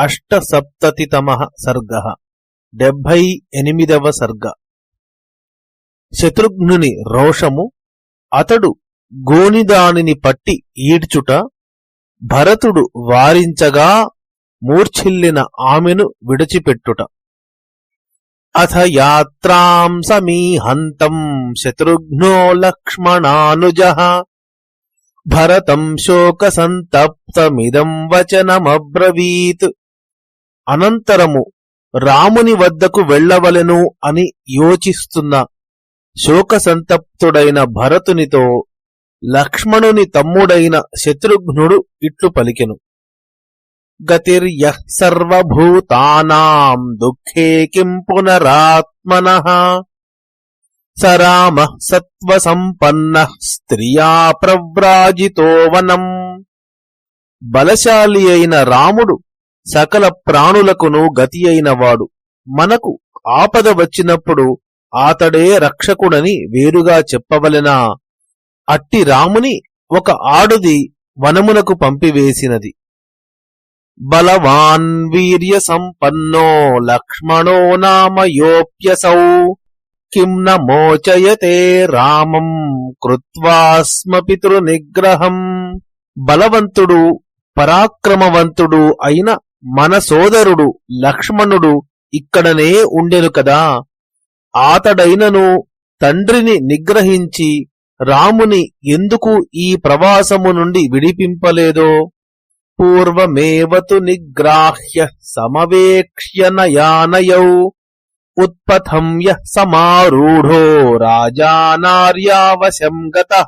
అష్టసప్తతితమ సర్గ డెబ్భై ఎనిమిదవ సర్గ శత్రుఘ్నుని రోషము అతడు గోనిదానిని పట్టి ఈడ్చుట భరతుడు వారించగా మూర్ఛిల్లిన ఆమెను విడిచిపెట్టుట. అథ యాత్రాం సమీహంతం శత్రుఘ్నో లక్ష్మణానుజ భరతం శోకసంతప్తమిదం వచనమబ్రవీత్। అనంతరము రాముని వద్దకు వెళ్ళవలెను అని యోచిస్తున్న శోకసంతప్తుడైన భరతునితో లక్ష్మణుని తమ్ముడైన శత్రుఘ్నుడు ఇట్లు పలికెను. గతిర్య సర్వభూతానాం దుఃఖే కిం పునరాత్మన? స రామ సత్వసంపన్న స్త్రియా ప్రవ్రాజితో వనం. బలశాలి అయిన రాముడు సకల ప్రాణులకును గతి అయినవాడు. మనకు ఆపద వచ్చినప్పుడు ఆతడే రక్షకుడని వేరుగా చెప్పవలెనా? అట్టి రాముని ఒక ఆడుది వనమునకు పంపివేసినది. బలవాన్ వీర్య సంపన్నో లక్ష్మణో నామయోప్యసౌ కిం నమోచయతే మోచయతే రామం కృత్వాస్మ పితృనిగ్రహం. బలవంతుడు పరాక్రమవంతుడు అయిన మన సోదరుడు లక్ష్మణుడు ఇక్కడనే ఉండెను కదా. ఆతడైనను తండ్రిని నిగ్రహించి రాముని ఎందుకు ఈ ప్రవాసము నుండి విడిపింపలేదో? పూర్వమేవతు నిగ్రాహ్య సమవేక్ష్య నయానయౌ ఉత్పథం య సమారూఢో రాజానార్యావశం గత.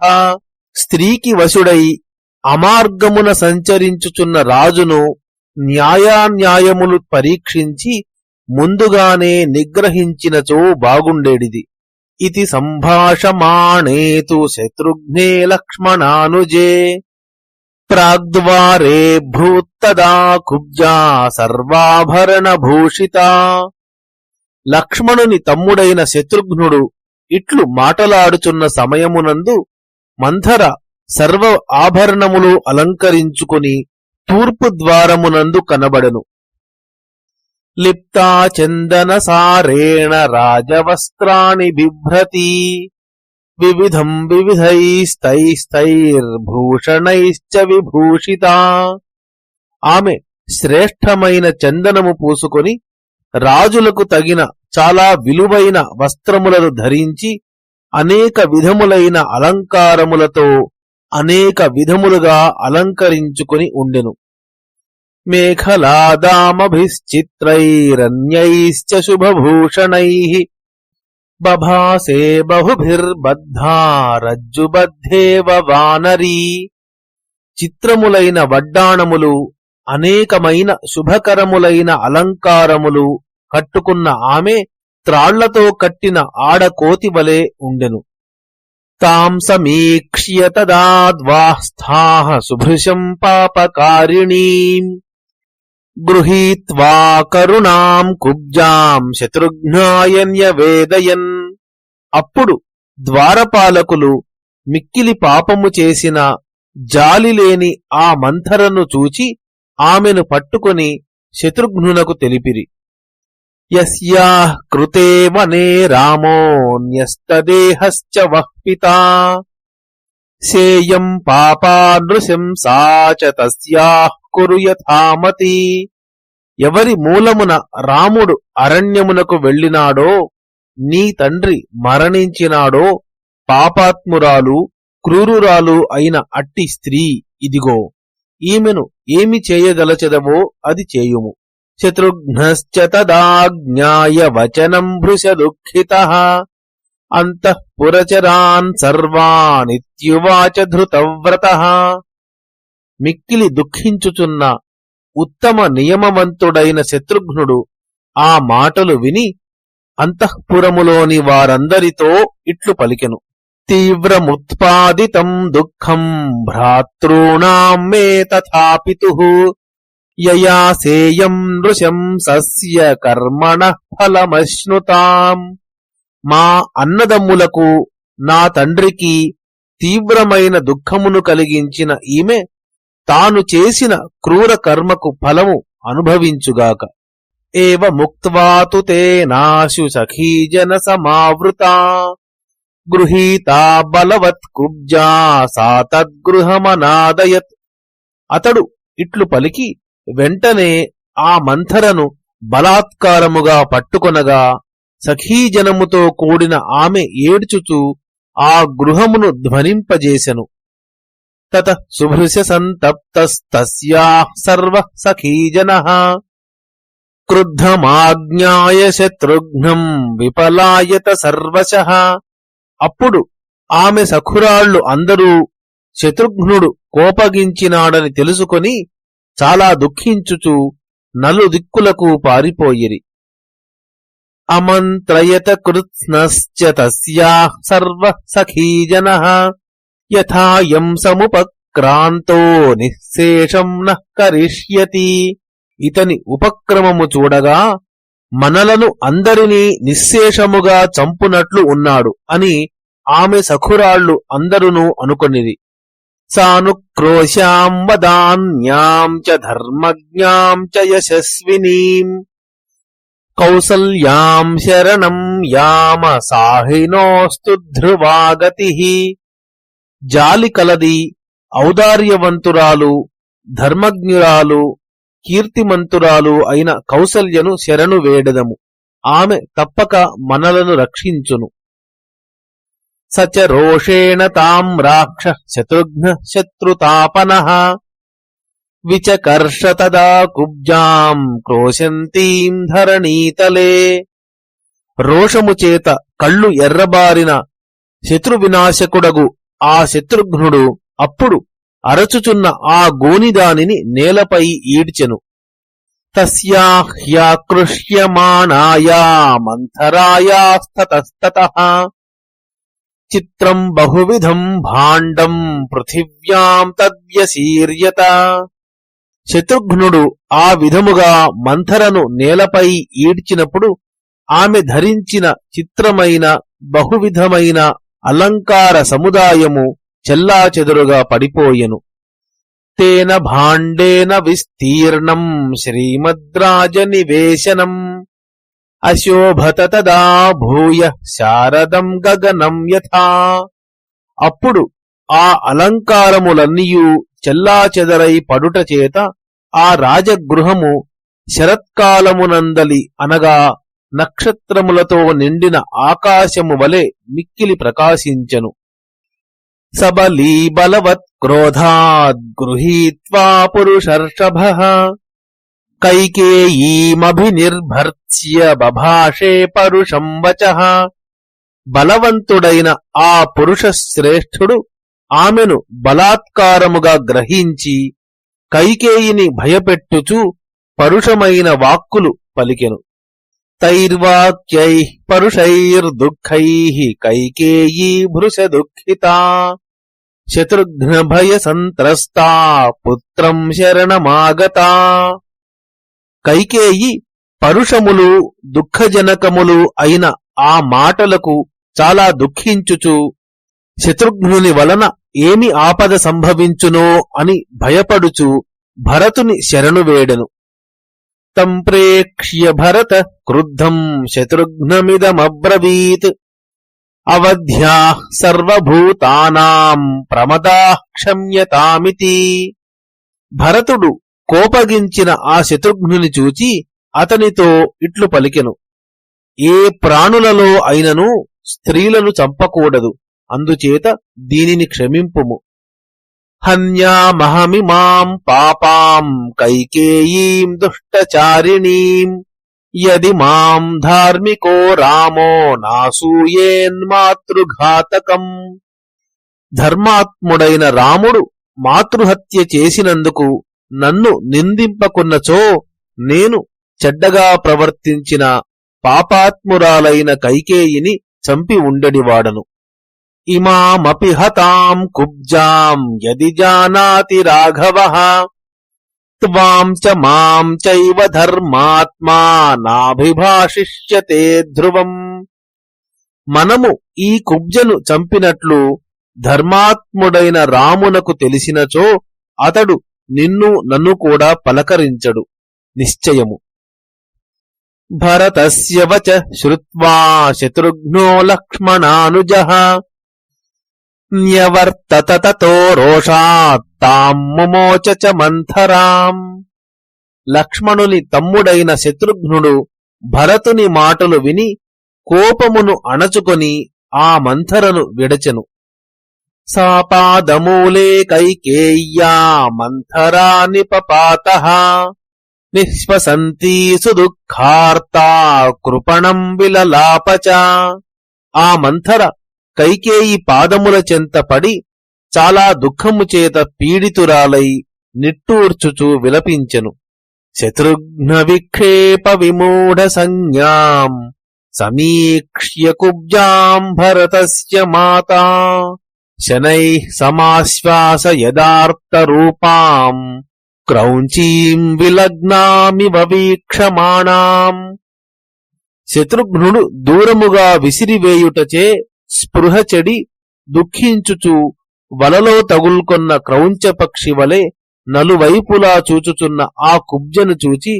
స్త్రీకి వశుడై అమార్గమున సంచరించుచున్న రాజును న్యాయాన్యాయములు పరీక్షించి ముందుగానే నిగ్రహించినచో బాగుండేడిది. ఇది సంభాషమాణేతు శత్రుఘ్నే లక్ష్మణానుజే. ప్రాగ్ద్వారే భూత్తదా కుబ్జా సర్వాభరణ భూషిత లక్ష్మణుని తమ్ముడైన శత్రుఘ్నుడు ఇట్లు మాటలాడుచున్న సమయమునందు మంథర సర్వ ఆభరణములు అలంకరించుకుని తూర్పు ద్వారమునందు కనబడను. లిప్తాచందన సారేణ రాజవస్త్రాణి బిభ్రతి. వివిధం వివిధైస్తైస్తైర్భూషణైశ్చ విభూషిత. ఆమె శ్రేష్టమైన చందనము పూసుకొని రాజులకు తగిన చాలా విలువైన వస్త్రములను ధరించి అనేక విధములైన అలంకారములతో అనేక విధములుగా అలంకరించుకుని ఉండెను. మేఖలాదామభిశ్చిత్రైరన్యైశ్చ శుభభూషణై బభాసే బహుభిర్బద్ధా రజ్జుబద్ధేవ వానరీ. చిత్రములైన వడ్డాణములు అనేకమైన శుభకరములైన అలంకారములు కట్టుకున్న ఆమె త్రాళ్ళతో కట్టిన ఆడకోతి వలె ఉండెను. తాం సమీక్ష్య తదాద్వాస్థా సుభృశం పాపకారిణీం గృహీత్వా కరుణాం కుబ్జాం శత్రుఘ్నాయన్యవేదయన్ అప్పుడు ద్వారపాలకులు మిక్కిలి పాపము చేసిన జాలిలేని ఆ మంథరను చూచి ఆమెను పట్టుకుని శత్రుఘ్నునకు తెలిపిరి. యస్యాః కృతే వనే రామో న్యస్తదేహశ్చ వఃపితా సేయం పాపా నృశంసా చ తస్యాః కురు యథామతి. ఎవరి మూలమున రాముడు అరణ్యమునకు వెళ్ళినాడో నీ తండ్రి మరణించినాడో పాపాత్మురాలు క్రూరురాలు అయిన అట్టి స్త్రీ ఇదిగో ఈమెను ఏమి చేయదలచెదవో అది చేయుము. శత్రుఘ్నశ్చ తదాజ్ఞాయ వచనం భృశ దుఃఖిత. అంతఃపురచరాన్ సర్వానిత్యువాచ ధృతవ్రత. మిక్కిలి దుఃఖించుచున్న ఉత్తమ నియమవంతుడైన శత్రుఘ్నుడు ఆ మాటలు విని అంతఃపురములోని వారందరితో ఇట్లు పలికెను. తీవ్రముత్పాదితం దుఃఖం భ్రాతృణా మే తథాపితు. యయాసేయం నృశం సస్య కర్మణ ఫలమశ్నుతాం. మా అన్నదమ్ములకు నా తండ్రికి తీవ్రమైన దుఃఖమును కలిగించిన ఈమె తాను చేసిన క్రూర కర్మకు ఫలము అనుభవించుగాక. ఏవ ముక్త్వాతు తేనాశు సఖీజన సమావృత. గృహీతా బలవత్ కుబ్జా సా తద్గృహమనాదయత్. అతడు ఇట్లు పలికి వెంటనే ఆ మంథరను బలాత్కారముగా పట్టుకొనగా సఖీజనముతో కూడిన ఆమె ఏడ్చుచూ ఆ గృహమును ధ్వనింపజేసెను. తత సుభృశ సంతప్తస్తస్యా సర్వ సఖీజన. క్రుద్ధమాజ్ఞాయ శత్రుఘ్నం విపలాయత సర్వశ. అప్పుడు ఆమె సఖురాళ్ళు అందరూ శత్రుఘ్నుడు కోపగించినాడని తెలుసుకొని చాలా దుఃఖించుచు నలు దిక్కులకు పారిపోయిరి అమంత్రయత కృత్స్నశ్చ తస్యా సర్వ సఖీజన యథాయం సముపక్రాంతో నిశేషం నః కరిష్యతి. ఇతని ఉపక్రమము చూడగా మనలను అందరినీ నిశ్శేషముగా చంపునట్లు ఉన్నాడు అని ఆమె సఖురాళ్ళు అందరునూ అనుకొనిది సానుక్రోశాం వదాన్యాం చ ధర్మజ్ఞాం చ యశస్వినీం కౌసల్యాం శరణం యామ సాహినోస్తు ధ్రువాగతి జాలి కలది ఔదార్యవంతురాలు ధర్మజ్ఞురాలు కీర్తిమంతురాలు అయిన కౌసల్యను శరణు వేడదము. ఆమె తప్పక మనలను రక్షించును. సచ రోషేణ తాం రాక్ష శత్రుఘ్న శత్రుతాపన విచకర్ష తదా కుబ్జాం క్రోశంతీం ధరణీతలే రోషము చేత కళ్ళు ఎర్రబారిన శత్రువినాశకుడగు ఆ శత్రుఘ్నుడు అప్పుడు అరచుచున్న ఆ గోనిదానిని నేలపై ఈడ్చెను. తస్యాహ్యాకృష్యమాణాయా మంథరాయాస్తతస్తత। చిత్రం బహువిధం భాండం పృథివ్యాం తద్వ్యసీర్యత. శత్రుఘ్నుడు ఆ విధముగా మంథరను నేలపై ఈడ్చినప్పుడు ఆమె ధరించిన చిత్రమైన బహువిధమైన అలంకార సముదాయము చెల్లాచెదురుగా పడిపోయెను. తేన భాండేన విస్తీర్ణం శ్రీమద్రాజ నివేశనం. అశోభత తదా భూయ శారదం గగనం యథా. అప్పుడు ఆ అలంకారములన్నీయు చెల్లాచెదరై పడుట చేత ఆ రాజగృహము శరత్కాలమునందలి అనగా నక్షత్రములతో నిండిన ఆకాశము వలె మిక్కిలి ప్రకాశించను. సబలీ బలవత్ క్రోధాద్ గృహీత్వా పురుషర్షభ. కైకేయీమభినిర్భర్త్య బభాషే పరుషం వచ. బలవంతుడైన ఆ పురుష శ్రేష్ఠుడు ఆమెను బలాత్కారముగా గ్రహించి కైకేయిని భయపెట్టుచు పరుషమైన వాక్కులు పలికెను. తైర్వాక్యై పరుషైర్దుఃఖై కైకేయీ భృశ దుఃఖితా శత్రుఘ్నభయ సంత్రస్తా పుత్రం శరణమాగతా. కైకేయి పరుషములు దుఃఖజనకములు అయిన ఆ మాటలకు చాలా దుఃఖించుచు శత్రుఘ్నుని వలన ఏమి ఆపద సంభవించునో అని భయపడుచు భరతుని శరణు వేడెను. తం ప్రేక్ష్య భరత క్రుద్ధం శత్రుఘ్నమిదమబ్రవీత్. అవధ్యా సర్వభూతానాం ప్రమదా క్షమ్యతామితి. భరతుడు కోపగించిన ఆ శత్రుఘ్నుని చూచి అతనితో ఇట్లు పలికెను. ఏ ప్రాణులలో అయినను స్త్రీలను చంపకూడదు అందుచేత దీనిని క్షమింపుము. హన్యామహమిమాం పాపాం కైకేయీం దుష్టచారిణీం యది మాం ధార్మికో రామో నాసూయేన్మాతృఘాతకం ధర్మాత్ముడైన రాముడు మాతృహత్య చేసినందుకు నన్ను నిందింపకున్నచో నేను చెడ్డగా ప్రవర్తించిన పాపాత్మురాలైన కైకేయిని చంపి ఉండడివాడను ఇమామపి హతాం కుబ్జాం యది జానాతి రాఘవ. త్వాం చ మాం చైవ ధర్మాత్మా నాభిభాషిష్యతే ధ్రువం. మనము ఈ కుబ్జను చంపినట్లు ధర్మాత్ముడైన రామునకు తెలిసినచో అతడు నిన్ను నన్ను కూడా పలకరించడు నిశ్చయము. భరతస్య వచ శ్రుత్వా శత్రుఘ్నో లక్ష్మణానుజ. న్యవర్తత తతో రోషాత్ ముమోచ చ మంథరాం. లక్ష్మణుని తమ్ముడైన శత్రుఘ్నుడు భరతుని మాటలు విని కోపమును అణచుకొని ఆ మంథరను విడచెను. సాపాదమూలే కైకేయ్యా మంథరా నిపపాత నిశ్వసంతీ సుదుఃఖార్తా కృపణం విలలాపచ ఆ మంథర కైకేయి పాదముల చెంత పడి చాలా దుఃఖము చేత పీడితురాలై నిట్టూర్చుచూ విలపించెను శత్రుఘ్న విక్షేప విమూఢ సంజ్ఞాం సమీక్ష్య కుబ్జాం భరతస్య మాతా శనైః సమాశ్వాస యదార్త రూపాం క్రౌంచీం విలగ్నామివ వీక్షమాణాం. శత్రుఘ్నుడు దూరముగా విసిరివేయుటచే స్పృహ చెడి దుఃఖించుచు వలలో తగుల్కొన్న క్రౌంచ పక్షి వలె నలువైపులా చూచుచున్న ఆ కుబ్జను చూచి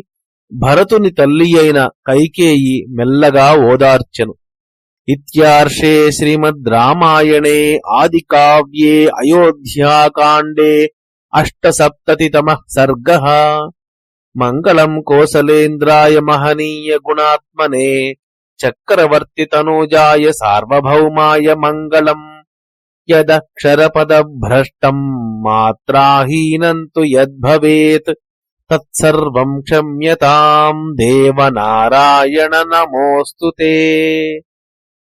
భరతుని తల్లి అయిన కైకేయి మెల్లగా ఓదార్చెను. ఇత్యార్షే శ్రీమద్ రామాయణే ఆది కావ్యే అయోధ్యాకాండే అష్టసప్తతితమ సర్గ మంగళం కోసలేంద్రాయ మహనీయ గుణాత్మనే చక్రవర్తి తనూజాయ సార్వభౌమాయ మంగళం యదక్షరపదభ్రష్టం మాత్రాహీనం తు యద్భవేత్ తత్సర్వం